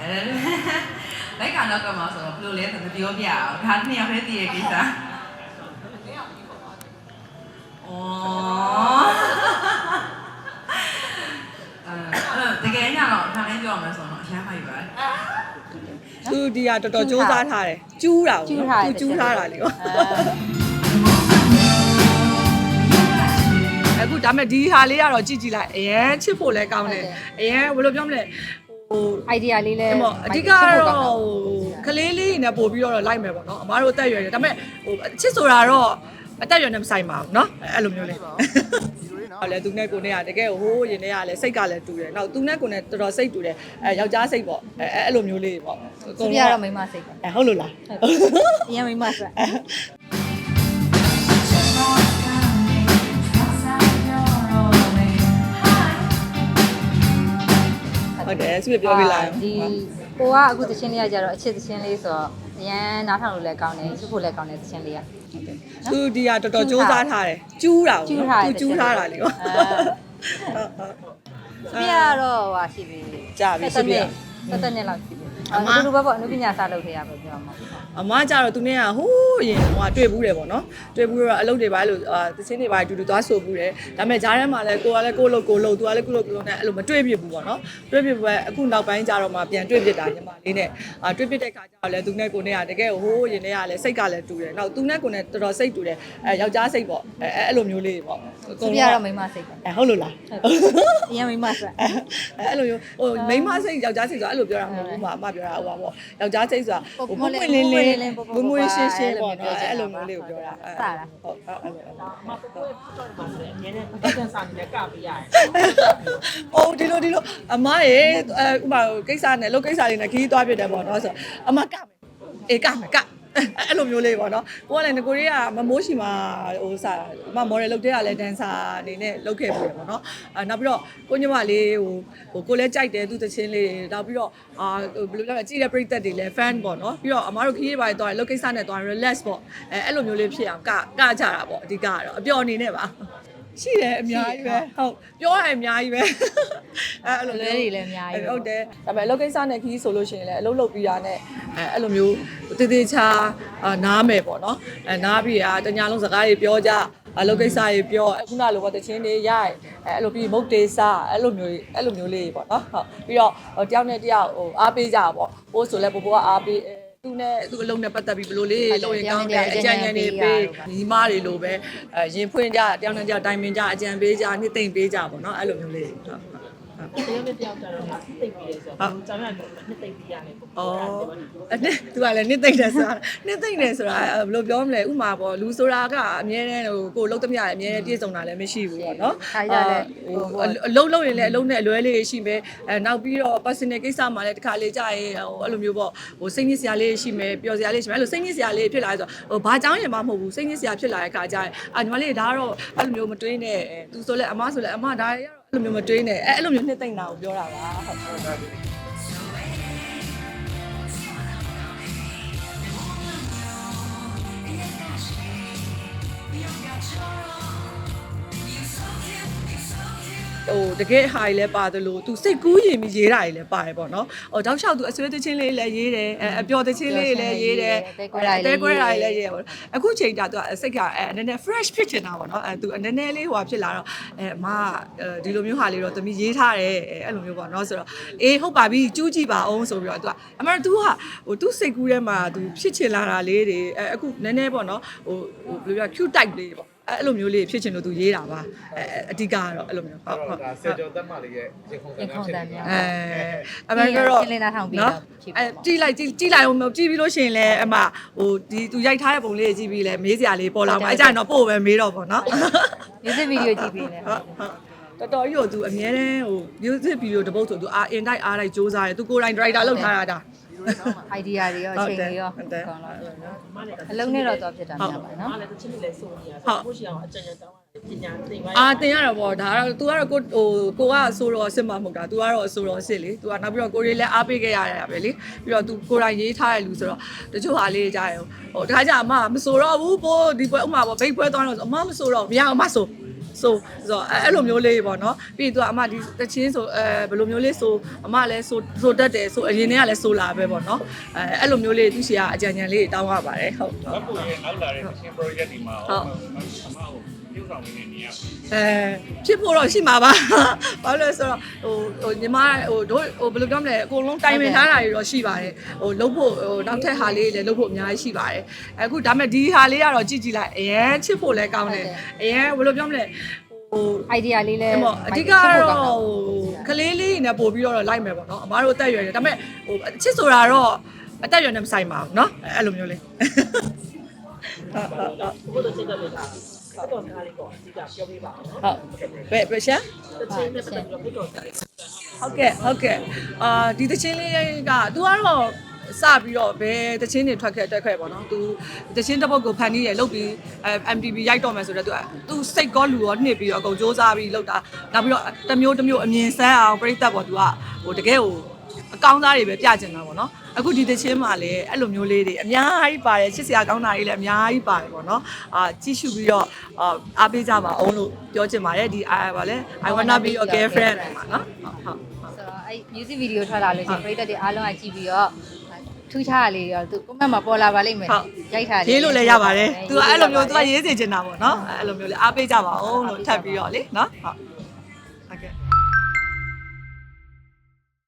အဲလိုက်ကတော့ကမှာဆိုတော့ဘယ်လိုလဲဆိုတော့ပြောပြအောင်ဒါနှစ်ယောက်တည်းတည်ရကိစ္စအော်အဲတကယ်ညတော့ဒါလည်းပြောမှာဆိုတော့အရမ်းဖိုက်ပါသူဒီကတော်တော်စူးစမ်းထားတယ်ကျူးတာကျူးထားတယ်သူကျူးထားတာလေရောအခုဒါမဲ့ဒီဟာလေးကတော့ကြည့်ကြည့်လိုက်အရင်ချစ်ဖို့လဲကောင်းတယ်အရင်ဘယ်လိုပြောမလဲဟို idea လေးလဲ အဲ့မော်အဓိကကတော့ဟိုကလေးလေးနဲ့ပို့ပြီးတော့လိုက်မယ်ပေါ့နော်အမားတို့အသက်အရွယ်တယ်ဒါပေမဲ့ဟိုအချစ်ဆိုတာတော့အသက်အရွယ်နဲ့မဆိုင်ပါဘူးနော်အဲ့လိုမျိုးလေးဟုတ်လေသူနဲ့ကိုနဲ့ကတကယ်ဟိုးရင်နဲ့ကလည်းစိတ်ကလည်းတူတယ်နောက်သူနဲ့ကိုနဲ့တော်တော်စိတ်တူတယ်အဲယောက်ျားစိတ်ပေါ့အဲအဲ့လိုမျိုးလေးပေါ့အကုန်ပြလုံးရတော့မိန်းမစိတ်ပါအဲဟုတ်လို့လား အရင်မိန်းမစိတ် ဟုတ်တယ်သူပြောပြလိုက်ဒီကိုကအခုသချင်းလေးကကြတော့အချစ်သချင်းလေးဆိုတော့အရန်နားထောင်လို့လည်းကောင်းတယ်ချစ်ဖို့လည်းကောင်းတယ်သချင်းလေးကသူဒီကတော်တော်စူးစမ်းထားတယ်ကျူးတာကျူးထားတယ်သူကျူးထားတာလေဟုတ်ပြတော့ဟာရှိပြီကြာပြီရှိပြီတက်တက်နဲ့လောက်ရှိပြီ အတူတူပဲပေါ့အနုပညာစားလုပ်ခဲ့ရပါပြောမှာအမကျတော့သူနဲ့ကဟိုးရင်ဟိုကတွေ့ဘူးတယ်ပေါ့နော်တွေ့ဘူးတော့အလုပ်တွေပါလို့အာသချင်းတွေပါအတူတူသွားဆိုဘူးတယ်ဒါပေမဲ့ဂျားထဲမှာလည်းကိုကလည်းကိုလို့ကိုလို့သူကလည်းကိုလို့ကိုလို့နဲ့အဲ့လိုမတွေ့ဖြစ်ဘူးပေါ့နော်တွေ့ဖြစ်ပဲအခုနောက်ပိုင်းကျတော့မှပြန်တွေ့ဖြစ်တာညီမလေးနဲ့အာတွေ့ဖြစ်တဲ့ခါကျတော့လည်းသူနဲ့ကိုနဲ့ကတကယ်ဟိုးရင်ထဲကလည်းစိတ်ကလည်းတူတယ်နောက်သူနဲ့ကိုနဲ့တော်တော်စိတ်တူတယ်အဲယောက်ျားစိတ်ပေါ့အဲအဲ့လိုမျိုးလေးပေါ့သူပြတော့မိမစိတ်ပဲအဲဟုတ်လို့လားအရင်မိမဆိုအဲအဲ့လိုမျိုးဟိုမိန်းမစိတ်ယောက်ျားစိတ်ဆိုတာအဲ့လိုပြောတာမဟုတ်ဘူးမအမပြောတာဟိုပါပေါ့ယောက်ျားစိတ်ဆိုတာဟိုပွင့်ပွင့်လင်းလင်းမွေးမွေးရှင်းရှင်းပေါ့နော်အဲ့လိုမျိုးလေးကိုပြောတာဟုတ်အဲ့လိုမပပွဲတော့ပါဆိုတယ်အများနဲ့အကန်စာနေလည်းကပေးရတယ်အိုးဒီလိုဒီလိုအမရေအဲဥပမာကိစ္စနဲ့လုပ်ကိစ္စလေးနဲ့ခီးသွားပြတယ်ပေါ့နော်ဆိုအမကမယ်အေးကမယ်က အဲ့လိုမျိုးလေးပေါ့နော်ကိုကလည်းငကိုရီးကမမိုးရှိမှာဟိုစားအမမော်ဒယ်လုပ်တဲ့ကလည်းဒန်ဆာအနေနဲ့လုပ်ခဲ့ပြီပေါ့နော်အဲနောက်ပြီးတော့ကိုညမလေးဟိုဟိုကိုလည်းကြိုက်တယ်သူတချင်းလေးနောက်ပြီးတော့အာဘယ်လိုပြောလဲကြည့်တဲ့ပရိသတ်တွေလည်း fan ပေါ့နော်ပြီးတော့အမတို့ခီးရေးပါတယ်သွားလုပ်ကိစ္စနဲ့သွား relax ပေါ့အဲအဲ့လိုမျိုးလေးဖြစ်အောင်ကကကြတာပေါ့အဓိကကတော့အပျော်အနေနဲ့ပါရှိတယ်အများကြီးပဲဟုတ်ပြောရရင်အများကြီးပဲအဲအဲ့လိုလွဲတွေလည်းအများကြီးပဲဟုတ်တယ်ဒါပေမဲ့အလုပ်ကိစ္စနဲ့ခီးဆိုလို့ရှိရင်လည်းအလုပ်လုပ်ပြီးတာနဲ့အဲအဲ့လိုမျိုး တည်တည်ချာအာနားမယ်ပေါ့နော်အဲနားပြီးတာတညာလုံးစကားတွေပြောကြအလုပ်ကိစ္စတွေပြောအခုနလိုပေါ့တချင်းတွေရိုက်အဲအဲ့လိုပြီးမုတ်တေးစားအဲ့လိုမျိုးအဲ့လိုမျိုးလေးပေါ့နော်ဟုတ်ပြီးတော့တယောက်နဲ့တယောက်ဟိုအားပေးကြပါပေါ့ဟိုဆိုလဲပို့ပို့ကအားပေးသူနဲ့သူအလုံးနဲ့ပတ်သက်ပြီးဘယ်လိုလေးလုပ်ရင်ကောင်းတယ်အကြံဉာဏ်တွေပေးညီမတွေလိုပဲအဲရင်ဖွင့်ကြတယောက်နဲ့တယောက်တိုင်ပင်ကြအကြံပေးကြနှစ်သိမ့်ပေးကြပေါ့နော်အဲ့လိုမျိုးလေးဟုတ်ဟု တ်တယောက်နဲ့တယောက်ကြတော့သိပ်ပြီးရဲဆိုတော့ကျောင်းရတယ်နှစ်သိပ်ပြီးရတယ်ပေါ့อ๋อအဲ့သူကလည်းနှစ်သိမ့်တယ်ဆိုတာနှစ်သိမ့်တယ်ဆိုတာဘယ်လိုပြောမလဲဥမာပေါ့လူဆိုတာကအမြဲတမ်းဟိုကိုလုံးသမျှအမြဲတမ်းပြည့်စုံတာလည်းမရှိဘူးပေါ့နော်ခါကြလဲဟိုအလုံးလုံးရင်လည်းအလုံးနဲ့အလွဲလေးရှိမယ်အဲနောက်ပြီးတော့ personal ကိစ္စမှာလည်းတစ်ခါလေကြာရင်ဟိုအဲ့လိုမျိုးပေါ့ဟိုစိတ်ညစ်စရာလေးရှိမယ်ပျော်စရာလေးရှိမယ်အဲ့လိုစိတ်ညစ်စရာလေးဖြစ်လာဆိုဟိုဘာကြောင်းရင်မှမဟုတ်ဘူးစိတ်ညစ်စရာဖြစ်လာတဲ့ခါကျရင်အာညီမလေးဒါကတော့အဲ့လိုမျိုးမတွေးနဲ့သူဆိုလဲအမဆိုလဲအမဒါရတော့ အဲ့လိုမျိုးမတွေးနဲ့အဲအဲ့လိုမျိုးနှစ်သိမ့်တာကိုပြောတာပါဟုတ် ဟိုတကယ်ဟာကြီးလည်းပါတယ်လို့သူစိတ်ကူးရင်ပြီးရေးတာကြီးလည်းပါတယ်ပေါ့နော်ဟိုတောက်လျှောက်သူအဆွေးသချင်းလေးလည်းရေးတယ်အဲအပျော်သချင်းလေးလည်းရေးတယ်တဲကွဲတာကြီးလည်းရေးတယ်ပေါ့အခုချိန်တာသူကစိတ်ကအဲနည်းနည်း fresh ဖြစ်ချင်တာပေါ့နော်အဲသူနည်းနည်းလေးဟိုဖြစ်လာတော့အဲအမဒီလိုမျိုးဟာလေးတော့သမီးရေးထားတယ်အဲအဲ့လိုမျိုးပေါ့နော်ဆိုတော့အေးဟုတ်ပါပြီကျူးကြည့်ပါအောင်ဆိုပြီးတော့သူကအမသူကဟိုသူစိတ်ကူးထဲမှာသူဖြစ်ချင်လာတာလေးတွေအဲအခုနည်းနည်းပေါ့နော်ဟိုဟိုဘယ်လိုပြော cute type လေးပေါ့ အဲ့လိုမျိုးလေးဖြစ်ချင်လို့သူရေးတာပါအဲအဓိကကတော့အဲ့လိုမျိုးဟုတ်ဟုတ်ဒါဆယ်ကျော်သက်မလေးရဲ့ရင်ခုန်တရင်န်းခုန်ဖြစ်တန်နေများအဲအမေကတော့ရှင်းလင်းတာထောင်ပြီးတော့ဖြစ်ပါအဲကြည့်လိုက်ကြည့်ကြည့်လိုက်အောင်မကြည့်ပြီးလို့ရှိရင်လည်းအမဟိုဒီသူရိုက်ထားတဲ့ပုံလေးကြည့်ပြီးလဲမေးစရာလေးပေါ်လာမှာအဲကြရင်တော့ပို့ပဲမေးတော့ပေါ့နော် music video ကြည့်ပြီးနေဟုတ်ဟုတ်တော်တော်ကြီးကိုသူအမြဲတမ်းဟို music video တစ်ပုတ်ဆိုသူအာ in တိုက်အားလိုက်စူးစမ်းတယ်သူကိုယ်တိုင် director လုပ်ထားတာဒါ idea တွေရောအချိန်တွေရောကောင်းလားအလုံးနဲ့တော့တော့ဖြစ်တာများပါနော် အားလည်းတချင်းလေးစုံနေတာဆိုကိုရှိအောင်အကြံဉာဏ်တောင်းရတယ်ပညာသိပါ အာတင်ရတော့ပေါ့ဒါကတော့ तू ကတော့ကိုဟိုကိုကဆိုတော့အစ်မမဟုတ်တာ तू ကတော့အဆိုတော့အစ်လေ तू ကနောက်ပြီးတော့ကိုရီလည်းအားပေးခဲ့ရတာပဲလေပြီးတော့ तू ကိုယ်တိုင်ရေးထားတဲ့လူဆိုတော့တချို့ဟာလေးကြားရောဟိုတခါကျအမမဆိုတော့ဘူးပို့ဒီပွဲဥမာပေါ့ဘိတ်ပွဲသွားတော့ဆိုအမမဆိုတော့မရအောင်မဆို ဆိုဆိုတော့အဲ့အဲ့လိုမျိုးလေးပေါ့နော်ပြီးရင် तू အမဒီတချင်းဆိုအဲဘယ်လိုမျိုးလေးဆိုအမလည်းဆိုဆိုတတ်တယ်ဆိုအရင်တည်းကလည်းဆိုလာပဲပေါ့နော်အဲအဲ့လိုမျိုးလေးသူရှိကအကြံဉာဏ်လေးတောင်းရပါတယ်ဟုတ်ဟုတ်ဘတ်ပူရဲ့နောက်လာတဲ့ machine project ဒီမှာဟုတ်အမကို ပြုဆောင်နေတဲ့နေရာ အဲဖြစ်ဖို့တော့ရှိမှာပါဘာလို့လဲဆိုတော့ဟိုဟိုညီမဟိုတို့ဟိုဘယ်လိုပြောမလဲအကုန်လုံးတိုင်ပင်ထားတာတွေတော့ရှိပါတယ်ဟိုလုပ်ဖို့ဟိုနောက်ထပ်ဟာလေးလည်းလုပ်ဖို့အများကြီးရှိပါတယ်အခုဒါပေမဲ့ဒီဟာလေးကတော့ကြည့်ကြည့်လိုက်အရင်ချစ်ဖို့လည်းကောင်းတယ်အရင်ဘယ်လိုပြောမလဲဟို idea လေးလဲ အဲ့ပေါ့အဓိကကတော့ဟိုကလေးလေးနဲ့ပို့ပြီးတော့လိုက်မယ်ပေါ့နော်အမားတို့အသက်အရွယ်တယ်ဒါပေမဲ့ဟိုအချစ်ဆိုတာတော့အသက်အရွယ်နဲ့မဆိုင်ပါဘူးเนาะအဲ့လိုမျိုးလေးဟုတ်ဟုတ်ဟုတ် ဘုရားစိတ်ကလေး ကအဲ့တော့ကားလေးပေါ့အဓိကပြောပြပါအောင်နော် ဟုတ်ဘယ်ဘယ်ရှာ တချင်းနဲ့ပတ်သက်ပြီးတော့ဘုရားစိတ် ဟုတ်ကဲ့ဟုတ်ကဲ့အာဒီတချင်းလေးက तू ကတော့စပြီးတော့ဘယ်တချင်းတွေထွက်ခဲ့တက်ခဲ့ပေါ့နော် तू တချင်းတစ်ပုတ်ကိုဖန်ပြီးရလုတ်ပြီးအဲ MTV ရိုက်တော့မယ်ဆိုတော့ तू तू စိတ်ကောလူရောနှိပ်ပြီးတော့အကုန်စူးစမ်းပြီးလုတ်တာနောက်ပြီးတော့တစ်မျိုးတစ်မျိုးအမြင်ဆန်းအောင်ပြိသက်ပေါ့ तू ကဟိုတကယ်ဟို အကောင်းသားတွေပဲပြကျင်တာပေါ့နော်အခုဒီတချင်းမှာလည်းအဲ့လိုမျိုးလေးတွေအများကြီးပါတယ်ချစ်စရာကောင်းတာတွေလည်းအများကြီးပါတယ်ပေါ့နော်အာကြည့်ရှုပြီးတော့အာအားပေးကြပါအောင်လို့ပြောချင်ပါတယ်ဒီအာပါလဲ I wanna be your girlfriend မှာနော်ဟုတ်ဟုတ်ဆိုတော့အဲ့ music video ထွက်လာလို့ရှိရင်ပရိသတ်တွေအားလုံးကကြည့်ပြီးတော့ထူးခြားရလေးတော့သူ comment မှာပေါ်လာပါလိမ့်မယ်ဟုတ်ရိုက်ထားရေးလို့လည်းရပါတယ်။ तू အဲ့လိုမျိုး तू ကရေးစေချင်တာပေါ့နော်။အဲ့လိုမျိုးလေအားပေးကြပါအောင်လို့ထပ်ပြီးတော့လေနော်။ဟုတ်